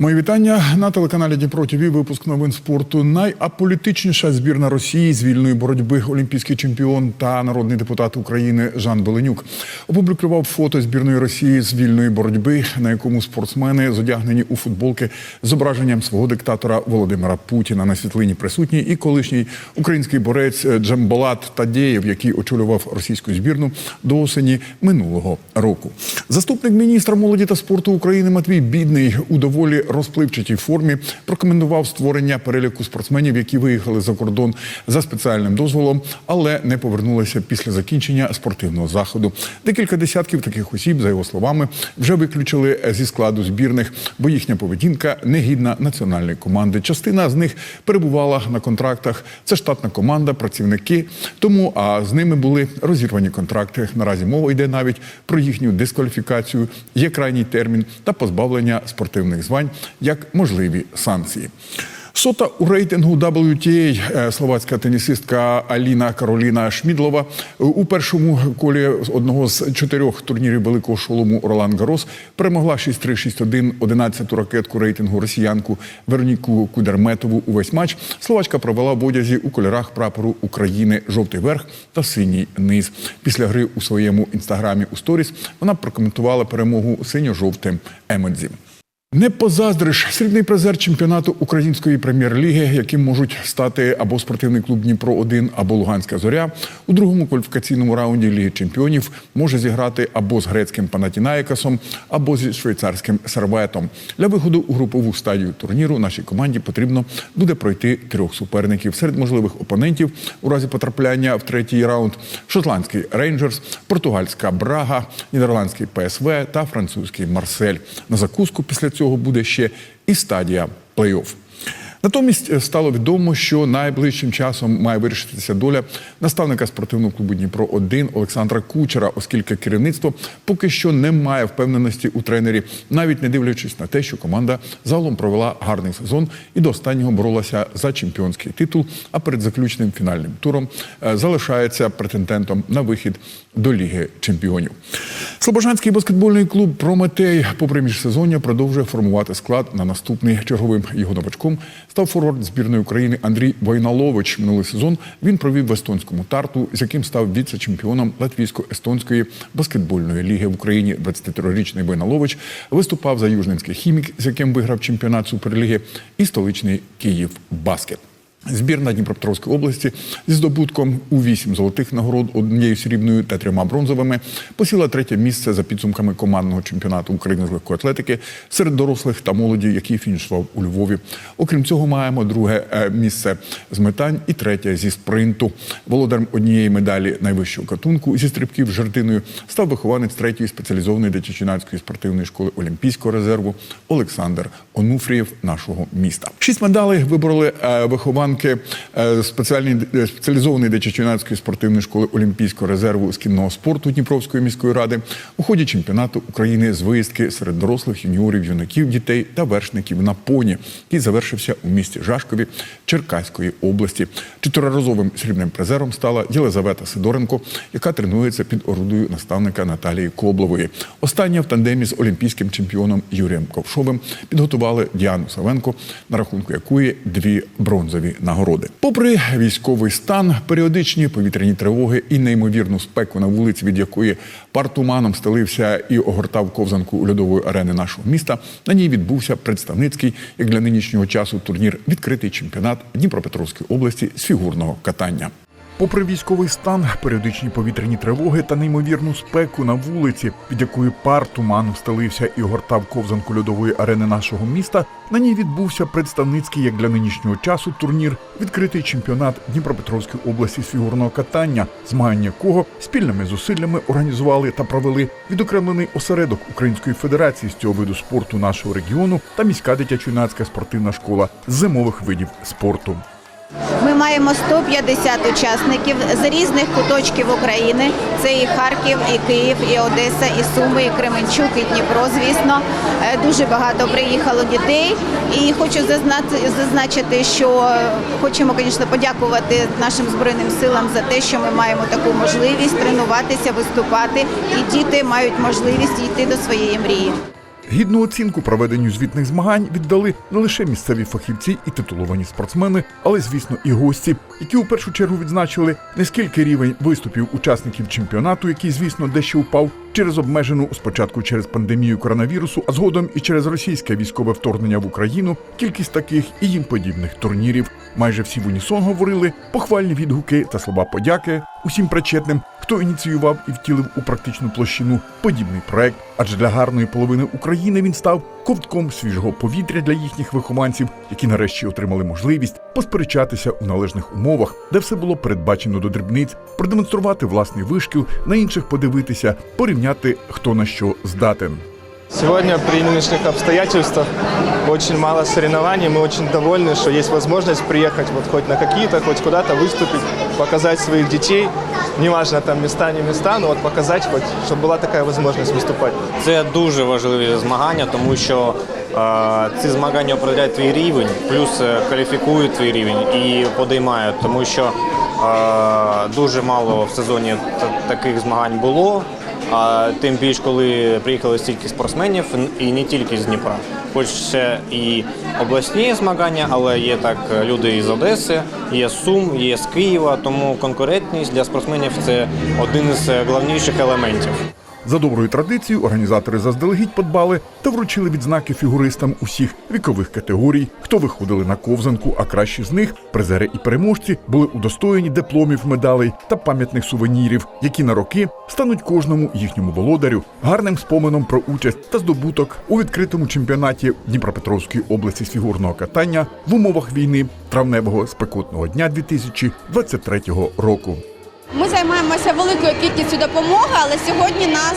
Мої вітання на телеканалі Дніпро ТВ. Випуск новин спорту. Найаполітичніша збірна Росії з вільної боротьби олімпійський чемпіон та народний депутат України Жан Беленюк опублікував фото збірної Росії з вільної боротьби, на якому спортсмени зодягнені у футболки зображенням свого диктатора Володимира Путіна. На світлині присутній і колишній український борець Джамбалат Тадєєв, який очолював російську збірну до осені минулого року. Заступник міністра молоді та спорту України Матвій Бідний у доволі розпливчатій формі прокоментував створення переліку спортсменів, які виїхали за кордон за спеціальним дозволом, але не повернулися після закінчення спортивного заходу. Декілька десятків таких осіб, за його словами, вже виключили зі складу збірних, бо їхня поведінка негідна національної команди. Частина з них перебувала на контрактах. Це штатна команда, працівники. Тому а з ними були розірвані контракти. Наразі мова йде навіть про їхню дискваліфікацію, є крайній термін та позбавлення спортивних звань як можливі санкції. Сота у рейтингу WTA е, словацька тенісистка Аліна Кароліна Шмідлова у першому колі одного з чотирьох турнірів великого шолому Ролан Гарос перемогла 6-3, 6-1, 11-ту ракетку рейтингу росіянку Вероніку Кудерметову. Увесь матч словачка провела в одязі у кольорах прапору України жовтий верх та синій низ. Після гри у своєму інстаграмі у сторіс вона прокоментувала перемогу синьо-жовтим емодзі. Не позаздриш срібний призер чемпіонату української прем'єр-ліги, яким можуть стати або спортивний клуб Дніпро 1 або Луганська зоря. У другому кваліфікаційному раунді Ліги Чемпіонів може зіграти або з грецьким Панатінаєкасом, або зі швейцарським серветом. Для виходу у групову стадію турніру нашій команді потрібно буде пройти трьох суперників. Серед можливих опонентів у разі потрапляння в третій раунд шотландський рейнджерс, португальська Брага, нідерландський ПСВ та французький Марсель. На закуску після цього буде ще і стадія плей-офф. Натомість е, стало відомо, що найближчим часом має вирішитися доля наставника спортивного клубу Дніпро 1 Олександра Кучера, оскільки керівництво поки що не має впевненості у тренері, навіть не дивлячись на те, що команда загалом провела гарний сезон і до останнього боролася за чемпіонський титул. А перед заключним фінальним туром е, залишається претендентом на вихід до Ліги Чемпіонів. Слобожанський баскетбольний клуб Прометей, попри міжсезоння, продовжує формувати склад на наступний черговим його новачком став форвард збірної України Андрій Войналович. Минулий сезон він провів в естонському тарту, з яким став віце-чемпіоном латвійсько-естонської баскетбольної ліги в Україні. 23-річний Войналович виступав за Южненський хімік, з яким виграв чемпіонат суперліги, і столичний Київ Баскет. Збірна Дніпропетровської області зі здобутком у вісім золотих нагород, однією срібною та трьома бронзовими посіла третє місце за підсумками командного чемпіонату України з легкої атлетики серед дорослих та молоді, який фінішував у Львові. Окрім цього, маємо друге е, місце з метань і третє зі спринту. Володарем однієї медалі найвищого катунку зі стрибків з жартиною став вихованець третьої спеціалізованої дитячо-юнацької спортивної школи Олімпійського резерву Олександр Онуфрієв нашого міста. Шість медалей вибороли е, вихованці е, спеціальної е, спеціалізованої дитячо-юнацької спортивної школи Олімпійського резерву з кінного спорту Дніпровської міської ради у ході чемпіонату України з виїздки серед дорослих юніорів, юнаків, дітей та вершників на поні, який завершився у місті Жашкові Черкаської області. Чотириразовим срібним призером стала Єлизавета Сидоренко, яка тренується під орудою наставника Наталії Коблової. Остання в тандемі з олімпійським чемпіоном Юрієм Ковшовим підготували Діану Савенко, на рахунку якої дві бронзові нагороди. Попри військовий стан, періодичні повітряні тривоги і неймовірну спеку на вулиці, від якої партуманом стелився і огортав ковзанку льодової арени нашого міста. На ній відбувся представницький, як для нинішнього часу, турнір відкритий чемпіонат Дніпропетровської області з фігурного катання. Попри військовий стан, періодичні повітряні тривоги та неймовірну спеку на вулиці, від якої пар туману стелився і огортав ковзанку льодової арени нашого міста, на ній відбувся представницький, як для нинішнього часу, турнір відкритий чемпіонат Дніпропетровської області з фігурного катання, змагання якого спільними зусиллями організували та провели відокремлений осередок Української федерації з цього виду спорту нашого регіону та міська дитячо-юнацька спортивна школа зимових видів спорту. Маємо 150 учасників з різних куточків України. Це і Харків, і Київ, і Одеса, і Суми, і Кременчук, і Дніпро. Звісно, Е, дуже багато приїхало дітей. І хочу зазначити, що хочемо, звісно, подякувати нашим збройним силам за те, що ми маємо таку можливість тренуватися, виступати, і діти мають можливість йти до своєї мрії. Гідну оцінку проведенню звітних змагань віддали не лише місцеві фахівці і титуловані спортсмени, але звісно і гості, які у першу чергу відзначили не скільки рівень виступів учасників чемпіонату, який, звісно, дещо упав через обмежену спочатку через пандемію коронавірусу, а згодом і через російське військове вторгнення в Україну, кількість таких і їм подібних турнірів. Майже всі в унісон говорили похвальні відгуки та слова подяки усім причетним, хто ініціював і втілив у практичну площину подібний проект. Адже для гарної половини України він став ковтком свіжого повітря для їхніх вихованців, які нарешті отримали можливість посперечатися у належних умовах, де все було передбачено до дрібниць, продемонструвати власний вишкіл, на інших подивитися, порівняти хто на що здатен. Сегодня при нынешних обстоятельствах очень мало соревнований. Мы очень довольны, что есть возможность приехать вот хоть на какие-то, хоть куда-то выступить, показать своих детей. Неважно, там места, не места, но вот показать хоть, чтобы была такая возможность выступать. Це дуже важливі змагання, тому що е, ці змагання определяють твій рівень, плюс е, кваліфікують твій рівень і подіймають, тому що е, дуже мало в сезоні та- таких змагань було. А тим більш, коли приїхали стільки спортсменів, і не тільки з Дніпра. Хоч ще і обласні змагання, але є так люди із Одеси, є Сум, є з Києва. Тому конкурентність для спортсменів це один із е, головніших елементів. За доброю традицією організатори заздалегідь подбали та вручили відзнаки фігуристам усіх вікових категорій, хто виходили на ковзанку, а кращі з них призери і переможці були удостоєні дипломів, медалей та пам'ятних сувенірів, які на роки стануть кожному їхньому володарю гарним споменом про участь та здобуток у відкритому чемпіонаті Дніпропетровської області з фігурного катання в умовах війни травневого спекотного дня 2023 року. Ми займаємося великою кількістю допомоги, але сьогодні нас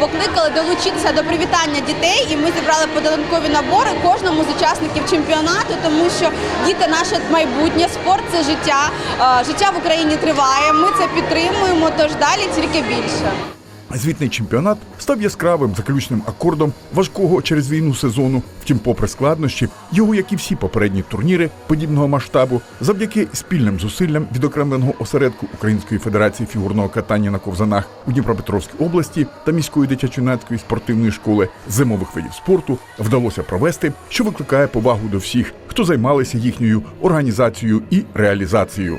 покликали долучитися до привітання дітей, і ми зібрали подарункові набори кожному з учасників чемпіонату, тому що діти наше майбутнє, спорт це життя. Е, Життя в Україні триває. Ми це підтримуємо, тож далі тільки більше. Звітний чемпіонат став яскравим заключним акордом важкого через війну сезону. Втім, попри складнощі, його, як і всі попередні турніри подібного масштабу, завдяки спільним зусиллям відокремленого осередку Української федерації фігурного катання на ковзанах у Дніпропетровській області та міської дитячо-юнацької спортивної школи зимових видів спорту вдалося провести, що викликає повагу до всіх, хто займалися їхньою організацією і реалізацією.